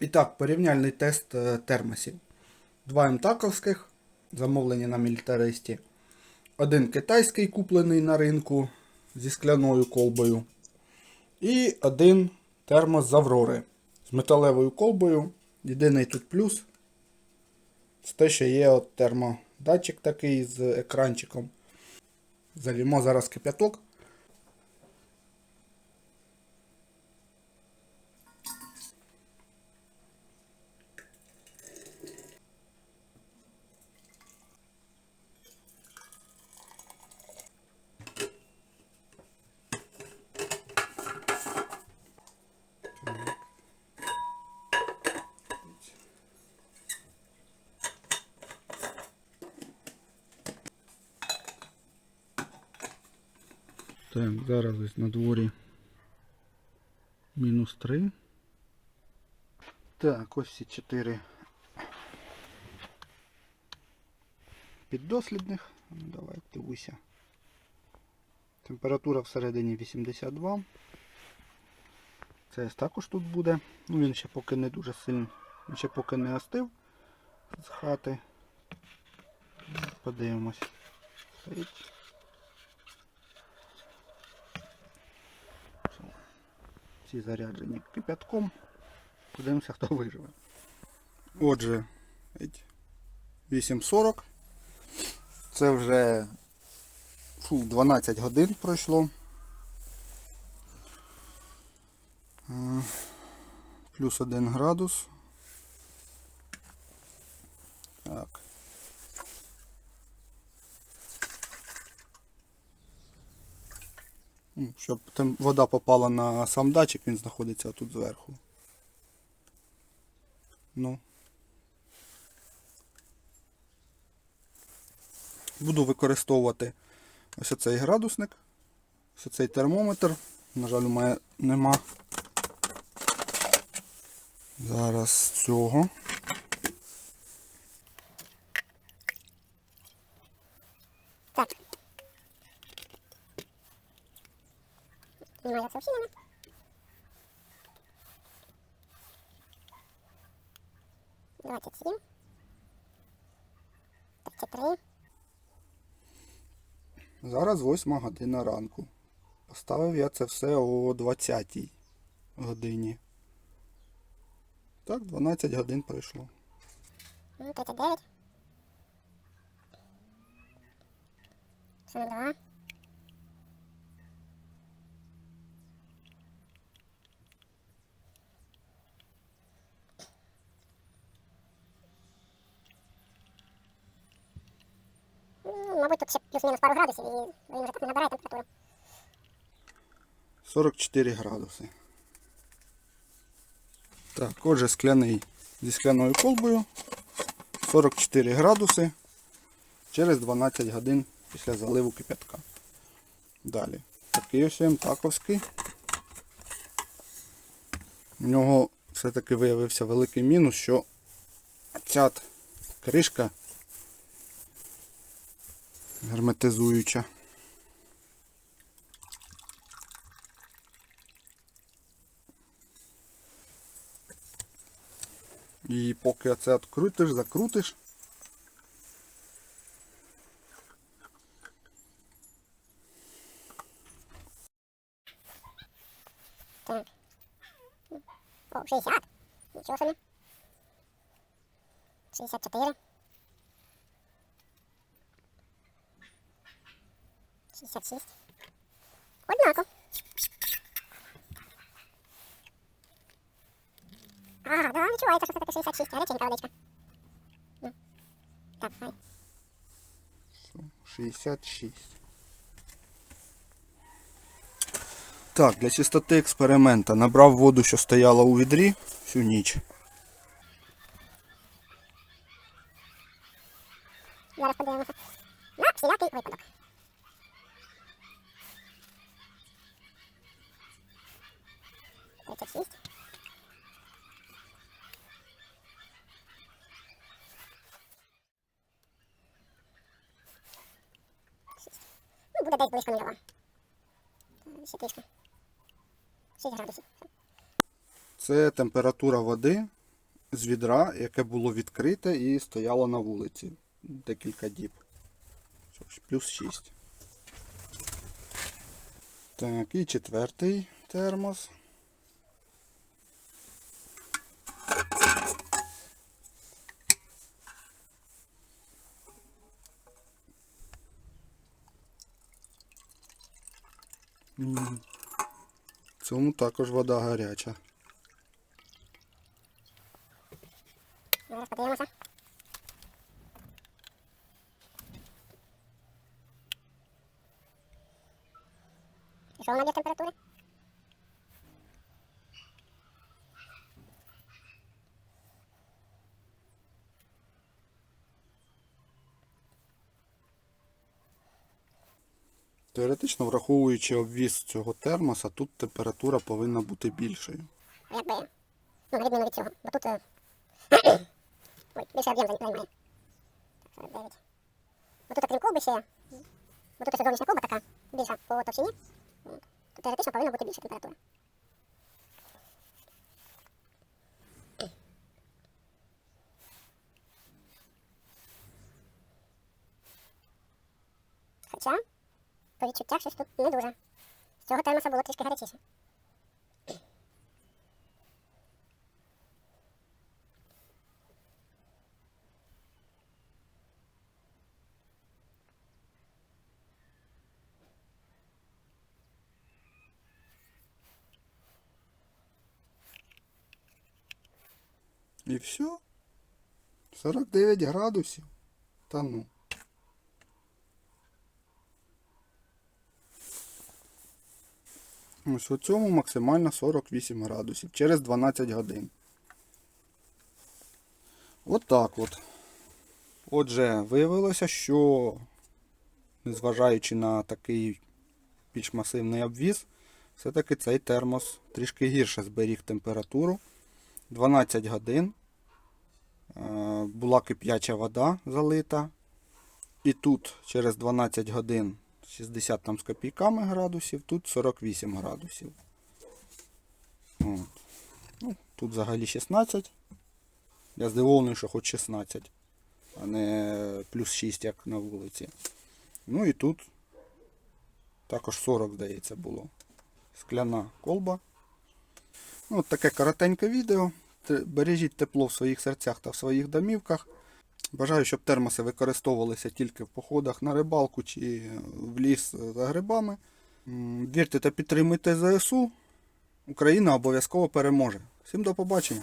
І так, порівняльний тест е, термосів. Два МТАКовських, замовлені на мілітаристі. Один китайський, куплений на ринку зі скляною колбою. І один термос з Аврори з металевою колбою. Єдиний тут плюс. Це те, що є от термодатчик такий з екранчиком. Залімо зараз кип'яток. Так, зараз ось на дворі мінус 3. Так, ось ці 4 піддослідних. Давай активуйся. Температура всередині 82. Це також тут буде. Ну він ще поки не дуже сильно, він ще поки не остив з хати. Подивимось. Всі заряджені кипятком. Подивимося, хто виживе. Отже, 8.40. Це вже фу, 12 годин пройшло. Е, Плюс 1 градус. Так. Ну, Щоб там вода попала на сам датчик, він знаходиться тут зверху. Ну. Буду використовувати ось цей градусник, ось цей термометр. На жаль, у мене нема. Зараз цього. 27, 33. Зараз 8 година ранку. Поставив я це все о 20 годині. Так, 12 годин пройшло. 39. 42. Мабуть, тут плюс-мінус пару градусів, і він вже так не набирає температуру. 44 градуси. Так, отже, скляний зі скляною колбою. 44 градуси через 12 годин після заливу кипятка. Далі. Такий ось МТАКовський. У нього все-таки виявився великий мінус, що ця кришка герметизуюча. І поки це відкрутиш, закрутиш. Так. О, 60. Нічого собі. 64. 66. Однако. Ага, да, відчувається, що це таке 66. Гаряченька водичка. Ну. Так, хай. 66. Так, для чистоти експеримента набрав воду, що стояла у відрі всю ніч. Зараз подивимося. На всілякий випадок. Тридцять шість. Шість. Ну, буде десь близько нульова. Та, Ще трішки. 6 градусів. Це температура води з відра, яке було відкрите і стояло на вулиці декілька діб. Плюс 6. Так, і четвертий термос. Цьому також вода гаряча. Що вона є температури? Теоретично, враховуючи обвіз цього термоса, тут температура повинна бути більшою. А якби, ну, на відміну від цього, бо тут, е, ой, більше об'єм займає. Так, 49. Бо тут, окрім колби, ще, бо тут ось зовнішня колба така, більша по товщині, то теоретично повинна бути більша температура. Хоча, по відчуттях щось тут не дуже. З цього термоса було трішки гарячіше. І все. 49 градусів. Та ну. Ось у цьому максимально 48 градусів через 12 годин. От так от. Отже, виявилося, що незважаючи на такий більш масивний обвіз, все-таки цей термос трішки гірше зберіг температуру. 12 годин. Е, Була кип'яча вода залита. І тут через 12 годин 60 там з копійками градусів, тут 48 градусів. Ну, тут взагалі 16. Я здивований, що хоч 16, а не плюс 6, як на вулиці. Ну і тут також 40, здається, було. Скляна колба. Ну, от таке коротеньке відео. Бережіть тепло в своїх серцях та в своїх домівках. Бажаю, щоб термоси використовувалися тільки в походах на рибалку чи в ліс за грибами. Вірте та підтримуйте ЗСУ. Україна обов'язково переможе. Всім до побачення!